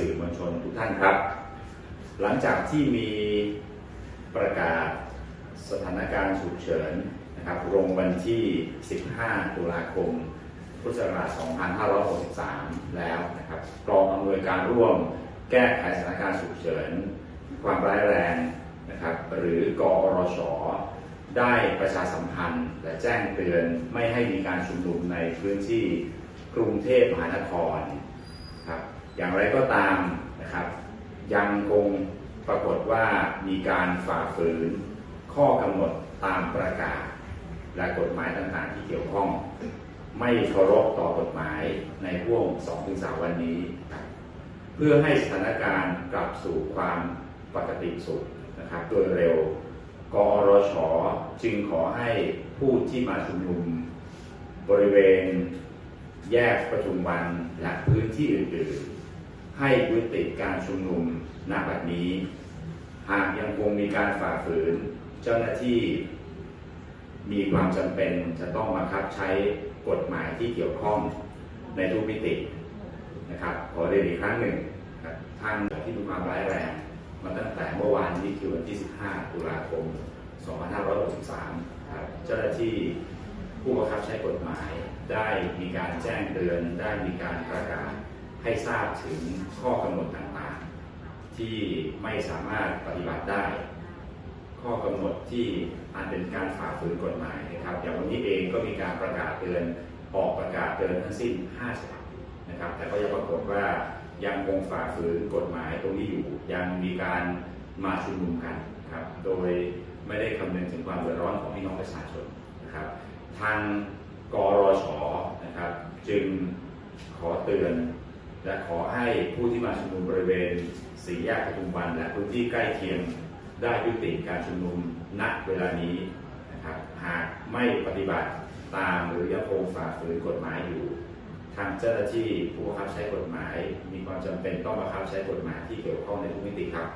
สื่อมวลชนทุกท่านครับ หลังจากที่มีประกาศสถานการณ์ฉุกเฉินนะครับลงวันที่ 15 ตุลาคม พุทธศักราช 2563 แล้วนะครับกองอำนวยการร่วมแก้ไขสถานการณ์ฉุกเฉิน ความร้ายแรงนะครับหรือกอรชได้ประชาสัมพันธ์และแจ้งเตือนไม่ให้มีการชุมนุมในพื้นที่กรุงเทพมหานคร อย่างไรก็ตามนะครับ ยังคงปรากฏว่ามีการฝ่าฝืนข้อกำหนดตามประกาศ และกฎหมายต่างๆที่เกี่ยวข้อง ไม่เคารพต่อกฎหมายในห่วง2-3 วันนี้ เพื่อให้สถานการณ์กลับสู่ความปกติสุขนะครับโดยเร็วกอรชจึงขอให้ผู้ที่มาชุมนุม บริเวณแยกประชุมวันและพื้นที่อื่นๆ ให้ยุติการชุมนุมณบัดนี้ หากยังคงมีการฝ่าฝืนเจ้าหน้าที่ มีความจำเป็นจะต้องบังคับใช้กฎหมายที่เกี่ยวข้องในทุกมิตินะครับขอเรียนอีกครั้งหนึ่งครับทางที่มีความร้ายแรงมาตั้งแต่เมื่อวานนี้คือวันที่ 15 ตุลาคม 2563ครับเจ้าหน้าที่ผู้บังคับใช้กฎหมายได้มีการแจ้งเตือนได้มีการประกาศ ให้ทราบถึงข้อกำหนดต่างๆ ที่ไม่สามารถปฏิบัติได้ ข้อกำหนดที่อันเป็นการฝ่าฝืนกฎหมายนะครับอย่างวันนี้เองก็มีการประกาศเตือนออกประกาศเตือนทั้งสิ้น5ฉบับนะครับ แต่ก็ยังปรากฏว่ายังคงฝ่าฝืนกฎหมายตรงนี้อยู่ ยังมีการมาชุมนุมกันครับโดยไม่ได้คำนึงถึงความเดือดร้อนของพี่น้องประชาชนนะครับ ทางกรชนะครับ จึงขอเตือน และขอให้ผู้ที่มาชุมนุมบริเวณสี่แยกปทุมวัน และพื้นที่ใกล้เคียงได้ยุติการชุมนุมณเวลานี้นะครับหากไม่ปฏิบัติตามหรือยังคงฝ่าฝืนกฎหมายอยู่ ทางเจ้าหน้าที่ผู้บังคับใช้กฎหมาย มีความจำเป็นต้องบังคับใช้กฎหมายที่เกี่ยวข้องในทุกมิติครับ